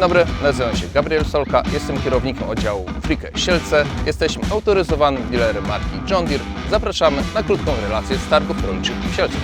Dzień dobry, nazywam się Gabriel Solka, jestem kierownikiem oddziału Frike Sielce. Jesteśmy autoryzowanym dealerem marki John Deere. Zapraszamy na krótką relację z targów rolniczych w Sielcach.